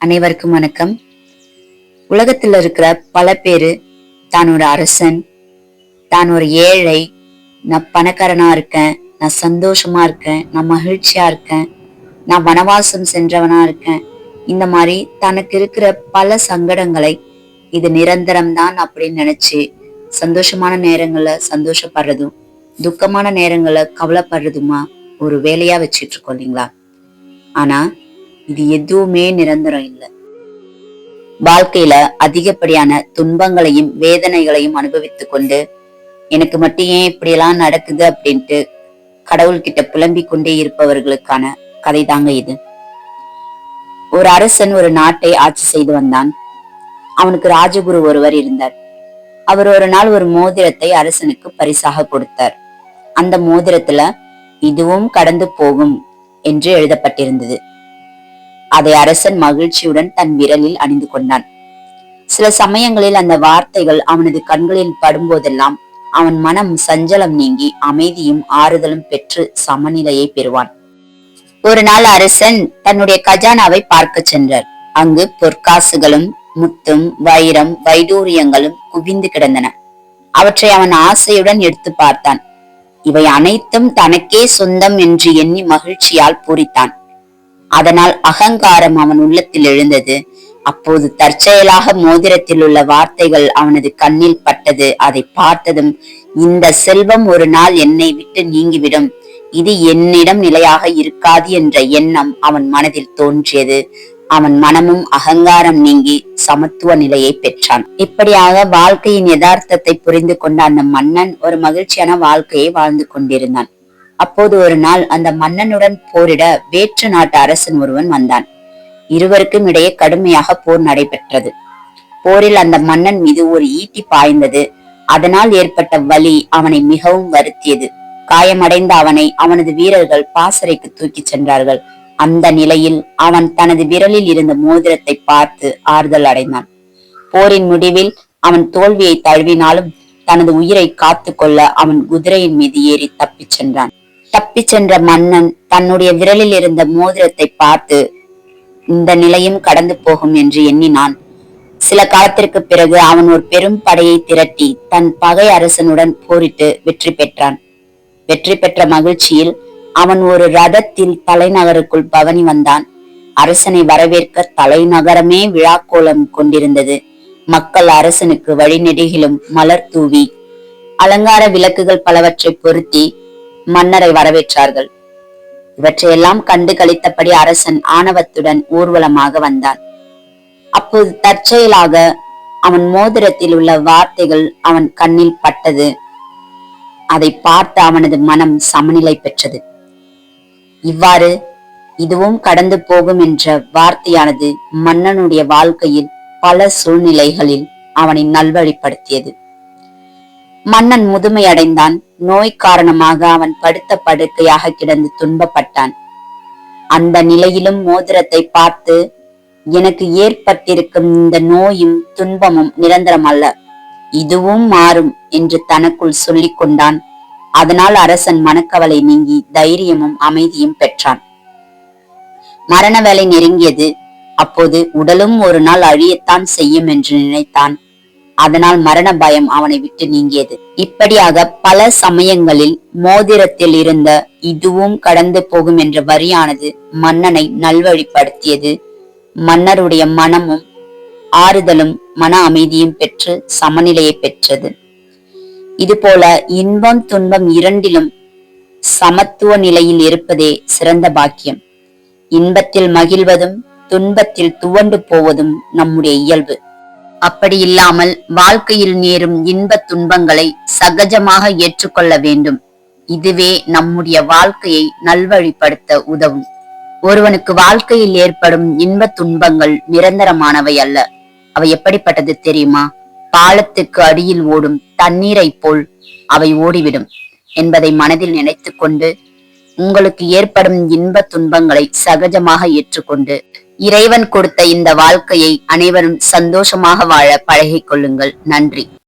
அனைவருக்கும் வணக்கம். உலகத்துல இருக்கிற பல பேரு தான் ஒரு அரசன் தான் ஒரு ஏழை. நான் பணக்காரனா இருக்கேன் நான் சந்தோஷமா இருக்கேன் நான் மகிழ்ச்சியா இருக்கேன் நான் வனவாசம் சென்றவனா இருக்கேன். இந்த மாதிரி தனக்கு இருக்கிற பல சங்கடங்களை இது நிரந்தரம் தான் அப்படின்னு நினைச்சு சந்தோஷமான நேரங்கள்ல சந்தோஷப்படுறதும் துக்கமான நேரங்கள்ல கவலைப்படுறதுமா ஒரு வேலையா வச்சிட்டு இருக்கோம் இல்லைங்களா? ஆனா இது எதுவுமே நிரந்தரம் இல்லை. வாழ்க்கையில அதிகப்படியான துன்பங்களையும் வேதனைகளையும் அனுபவித்துக் கொண்டு எனக்கு மட்டும் ஏன் இப்படியெல்லாம் நடக்குது அப்படின்ட்டு கடவுள்கிட்ட புலம்பிக் கொண்டே இருப்பவர்களுக்கான கதை தாங்க இது. ஒரு அரசன் ஒரு நாட்டை ஆட்சி செய்து வந்தான். அவனுக்கு ராஜகுரு ஒருவர் இருந்தார். அவர் ஒரு நாள் ஒரு மோதிரத்தை அரசனுக்கு பரிசாக கொடுத்தார். அந்த மோதிரத்துல இதுவும் கடந்து போகும் என்று எழுதப்பட்டிருந்தது. அதை அரசன் மகிழ்ச்சியுடன் தன் விரலில் அணிந்து கொண்டான். சில சமயங்களில் அந்த வார்த்தைகள் அவனது கண்களில் படும்போதெல்லாம் அவன் மனம் சஞ்சலம் நீங்கி அமைதியும் ஆறுதலும் பெற்று சமநிலையை பெறுவான். ஒரு நாள் அரசன் தன்னுடைய கஜானாவை பார்க்க சென்றார். அங்கு பொற்காசுகளும் முத்தும் வைரம் வைடூரியங்களும் குவிந்து கிடந்தன. அவற்றை அவன் ஆசையுடன் எடுத்து பார்த்தான். இவை அனைத்தும் தனக்கே சொந்தம் என்று எண்ணி மகிழ்ச்சியால் பூரித்தான். அதனால் அகங்காரம் அவன் உள்ளத்தில் எழுந்தது. அப்போது தற்செயலாக மோதிரத்தில் உள்ள வார்த்தைகள் அவனது கண்ணில் பட்டது. அதை பார்த்ததும் இந்த செல்வம் ஒரு நாள் என்னை விட்டு நீங்கிவிடும். இது என்னிடம் நிலையாக இருக்காது என்ற எண்ணம் அவன் மனதில் தோன்றியது. அவன் மனமும் அகங்காரம் நீங்கி சமத்துவ நிலையை பெற்றான். இப்படியாக வாழ்க்கையின் யதார்த்தத்தை புரிந்து கொண்ட அந்த மன்னன் ஒரு மகிழ்ச்சியான வாழ்க்கையை வாழ்ந்து கொண்டிருந்தான். அப்போது ஒரு நாள் அந்த மன்னனுடன் போரிட வேற்று நாட்டு அரசன் ஒருவன் வந்தான். இருவருக்கும் இடையே கடுமையாக போர் நடைபெற்றது. போரில் அந்த மன்னன் மீது ஒரு ஈட்டி பாய்ந்தது. அதனால் ஏற்பட்ட வலி அவனை மிகவும் வருத்தியது. காயமடைந்த அவனை அவனது வீரர்கள் பாசறைக்கு தூக்கிச் சென்றார்கள். அந்த நிலையில் அவன் தனது விரலில் இருந்த மோதிரத்தை பார்த்து ஆறுதல் அடைந்தான். போரின் முடிவில் அவன் தோல்வியை தழுவினாலும் தனது உயிரை காத்து கொள்ள அவன் குதிரையின் மீது ஏறி தப்பிச் சென்றான். தப்பிச் சென்ற மன்னன் தன்னுடைய விரலில் இருந்த மோதிரத்தை பார்த்து இந்த நிலையும் கடந்து போகும் என்று எண்ணினான். சில காலத்திற்கு பிறகு அவன் ஒரு பெரும் படையை திரட்டி தன் பகை அரசனுடன் போரிட்டு வெற்றி பெற்றான். வெற்றி பெற்ற மகிழ்ச்சியில் அவன் ஒரு ரதத்தில் தலைநகருக்குள் பவனி வந்தான். அரசனை வரவேற்க தலைநகரமே விழாக்கோலம் கொண்டிருந்தது. மக்கள் அரசனுக்கு வழிநெடுகிலும் மலர் தூவி அலங்கார விளக்குகள் பலவற்றை பொருத்தி மன்னரை வரவேற்றார்கள். இவற்றையெல்லாம் கண்டு கழித்தபடி அரசன் ஆணவத்துடன் ஊர்வலமாக வந்தான். அப்போது தற்செயலாக அவன் மோதிரத்தில் உள்ள வார்த்தைகள் அவன் கண்ணில் பட்டது. அதை பார்த்து அவனது மனம் சமநிலை பெற்றது. இவ்வாறு இதுவும் கடந்து போகும் என்ற வார்த்தையானது மன்னனுடைய வாழ்க்கையில் பல சூழ்நிலைகளில் அவனை நல்வழிப்படுத்தியது. மன்னன் முதுமை அடைந்தான். நோய் காரணமாக அவன் படுத்த படுக்கையாக கிடந்து துன்பப்பட்டான். அந்த நிலையிலும் மோதிரத்தை பார்த்து எனக்கு ஏற்பட்டிருக்கும் இந்த நோயும் துன்பமும் நிரந்தரம் அல்ல. இதுவும் மாறும் என்று தனக்குள் சொல்லிக் கொண்டான். அதனால் அரசன் மனக்கவலை நீங்கி தைரியமும் அமைதியும் பெற்றான். மரண வேலை நெருங்கியது. அப்போது உடலும் ஒரு நாள் அழியத்தான் செய்யும் என்று நினைத்தான். அதனால் மரண பயம் அவனை விட்டு நீங்கியது. இப்படியாக பல சமயங்களில் மோதிரத்தில் இருந்த இதுவும் கடந்து போகும் என்ற வரியானது மன்னனை நல்வழிப்படுத்தியது. மன்னருடைய மனமும் ஆறுதலும் மன அமைதியும் பெற்று சமநிலையை பெற்றது. இதுபோல இன்பம் துன்பம் இரண்டிலும் சமத்துவ நிலையில் இருப்பதே சிறந்த பாக்கியம். இன்பத்தில் மகிழ்வதும் துன்பத்தில் துவண்டு போவதும் நம்முடைய இயல்பு. அப்படி இல்லாமல் வாழ்க்கையில் நேரும் இன்ப துன்பங்களை சகஜமாக ஏற்றுக்கொள்ள வேண்டும். இதுவே நம்முடைய வாழ்க்கையை நல்வழிப்படுத்த உதவும். ஒருவனுக்கு வாழ்க்கையில் ஏற்படும் இன்ப துன்பங்கள் நிரந்தரமானவை அல்ல. அவை எப்படிப்பட்டது தெரியுமா? பாலத்துக்கு அடியில் ஓடும் தண்ணீரை போல் அவை ஓடிவிடும் என்பதை மனதில் நினைத்துக் கொண்டு உங்களுக்கு ஏற்படும் இன்ப துன்பங்களை சகஜமாக ஏற்றுக்கொண்டு இறைவன் கொடுத்த இந்த வாழ்க்கையை அனைவரும் சந்தோஷமாக வாழ பழகிக் கொள்ளுங்கள். நன்றி.